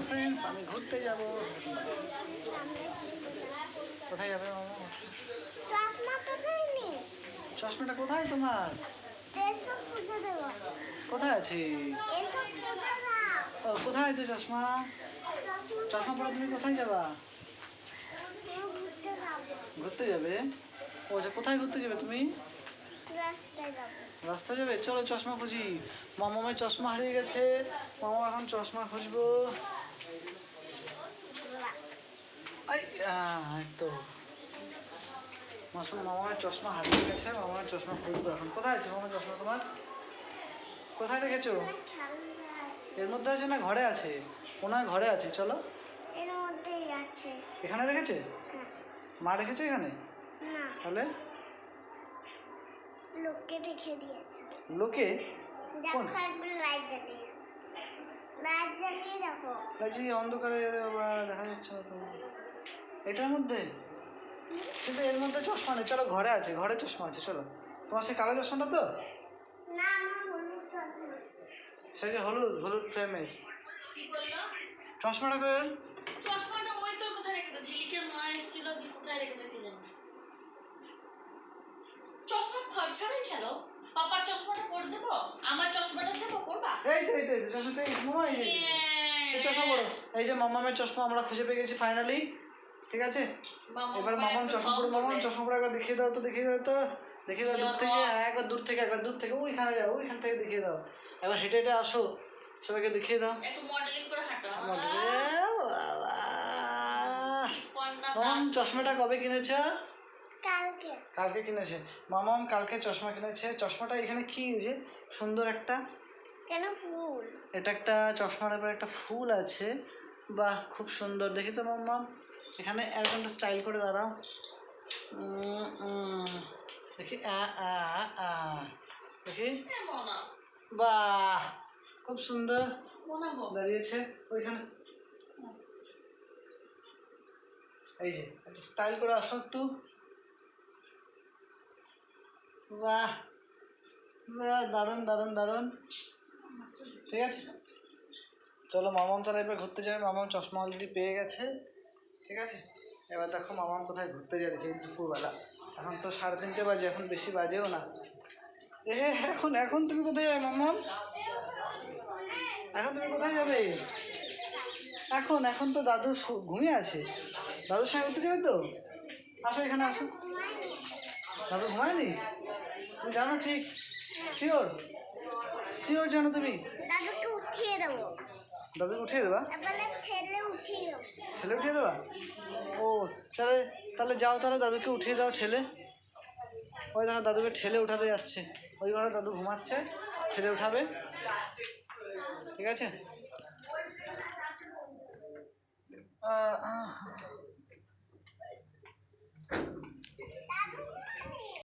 Hi friends আমি ঘুরতে যাব। কোথায় যাবে মামা? চশমাটা কোথায় তোমার? কোথায় আছে? কোথায় আছে চশমা? চশমা পরে তুমি কোথায় যাবা? ঘুরতে যাবে। ও আচ্ছা কোথায় ঘুরতে যাবে তুমি? রাস্তায় যাবে। চলো চশমা খুঁজি। মামামের চশমা হারিয়ে গেছে। মামা এখন চশমা খুঁজবো। এই তো। মাসুম মামামের চশমা হারিয়ে গেছে মামামের চশমা খুঁজবো এখন। কোথায় আছে মামার চশমা তোমার? কোথায় রেখেছো? এর মধ্যে আছে না ঘরে আছে? ওনার ঘরে আছে চলো। এর মধ্যেই আছে। এখানে রেখেছে? হ্যাঁ। মা রেখেছে এখানে? না। তাহলে? লোককে রেখে দিয়েছে। লোকে? কোন? দেখো লাইট জ্বালিয়ে। লাইট জ্বালিয়ে রাখো বলছি অন্ধকারে দেখা যাচ্ছে না তো এটার মধ্যে? কিন্তু এর মধ্যে চশমা নেই। চলো ঘরে আছে ঘরে চশমা আছে চলো। তোমার সেই কালো চশমাটা তো? না সেই যে হলুদ হলুদ ফ্রেমের চশমাটা কই চশমাটা ওই তোর কোথায় রেখেছে ঝিলিকের মা এসেছিল কোথায় রেখেছে কি জানি। চশমা ফাট ছাড়াই খেলো? পাপার চশমাটা পরে দেবো? আমার চশমাটা দেবো পরবা? এই তো এই তো এই তো চশমাটা এই মামা এই চশমা পড়ো এই যে মামামের চশমা আমরা খুঁজে পেয়ে গেছি ফাইনালি ঠিক আছে? এবার মামাম চশমা পরো মামাম চশমা পড়ো একবার দেখিয়ে দাও তো দেখিয়ে দাও তো। দেখিয়ে দাও দূর থেকে হ্যাঁ একবার দূর থেকে একবার দূর থেকে ওইখানে যাও ওইখান থেকে দেখিয়ে দাও। একবার হেঁটে হেঁটে আসো সবাইকে দেখিয়ে দাও। একটু মডেলিং করে হাঁটো। বাবা। শিপন্না চশমাটা কবে কিনেছে? কালকে। কালকে কিনেছে। মামাম কালকে চশমা কিনেছে। চশমাটা এখানে কি যে সুন্দর একটা কেন ফুল? এটা একটা চশমার উপর একটা ফুল আছে। বাহ খুব সুন্দর। দেখি তো মাম্মাম এখানে এরকমটা স্টাইল করে দাঁড়াও। দেখি আ আ আ। দেখি। বাহ খুব সুন্দর। দাঁড়িয়েছে ওইখানে। এই যে একটা স্টাইল করে আসো একটু। বাহ। দারুণ দারুণ দারুণ। ঠিক আছে? চলো, মামাম তারা এবার ঘুরতে যাবে। মামাম চশমা অলরেডি পেয়ে গেছে। ঠিক আছে? এবার দেখো মামাম কোথায় ঘুরতে যায়, দেখি দুপুরবেলা। এখন তো সাড়ে তিনটে বাজে, এখন বেশি বাজেও না। এ, এখন এখন তুমি কোথায় যাবে, মামাম? এখন তুমি কোথায় যাবে? এখন এখন তো দাদু ঘুমিয়ে আছে। দাদুর সঙ্গে ঘুরতে যাবে তো? আসো, এখানে আসো। দাদু ঘুমায়নি? তুমি জানো ঠিক? শিওর শিওর জানো তুমি? দাদুকে উঠিয়ে দেবো। দাদুকে উঠিয়ে দেবা? ঠেলে উঠিয়ে দেবো। ও তাহলে তাহলে যাও তাহলে দাদুকে উঠিয়ে দাও ঠেলে। ওই দেখো দাদুকে ঠেলে উঠাতে যাচ্ছে। ওই ঘরে দাদু ঘুমাচ্ছে ঠেলে উঠাবে। ঠিক আছে।